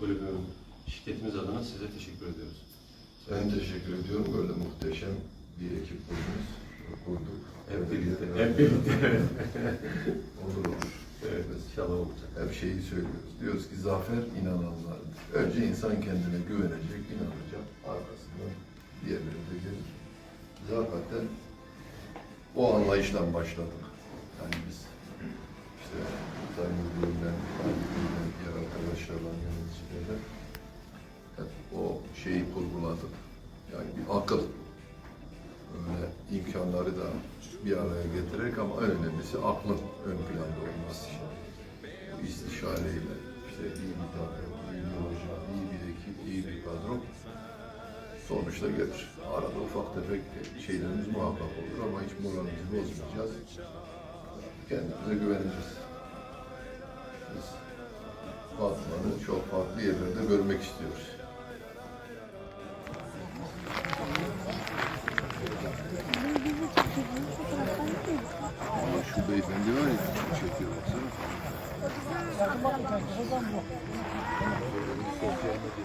Kulübüm, şirketimiz adına size teşekkür ediyoruz. Ben teşekkür ediyorum. Böyle muhteşem bir ekip kurdunuz. Kurduk. Hep birlikte, hep birlikte. Olur olur. evet, inşallah olacak. Hep şeyi söylüyoruz. Diyoruz ki zafer inananlardır. Önce insan kendine güvenecek, inanacak. Arkasından diğerleri de gelir. Hakikaten o anlayışla başladık. Yani biz şeyi kurguladık. Yani bir akıl. Öyle imkanları da bir araya getirerek ama en önemlisi aklın ön planda olması. Bu istişareyle işte iyi bir takım, iyi bir hoca, iyi bir ekip, iyi bir kadro sonuçta gelir. Arada ufak tefek şeylerimiz muhakkak olur ama hiç moralimizi bozmayacağız. Kendimize güveneceğiz. Biz Batman'ı çok farklı yerlerde görmek istiyoruz. Bende var ya. Şey çekiyor baksana. Sosyal medya.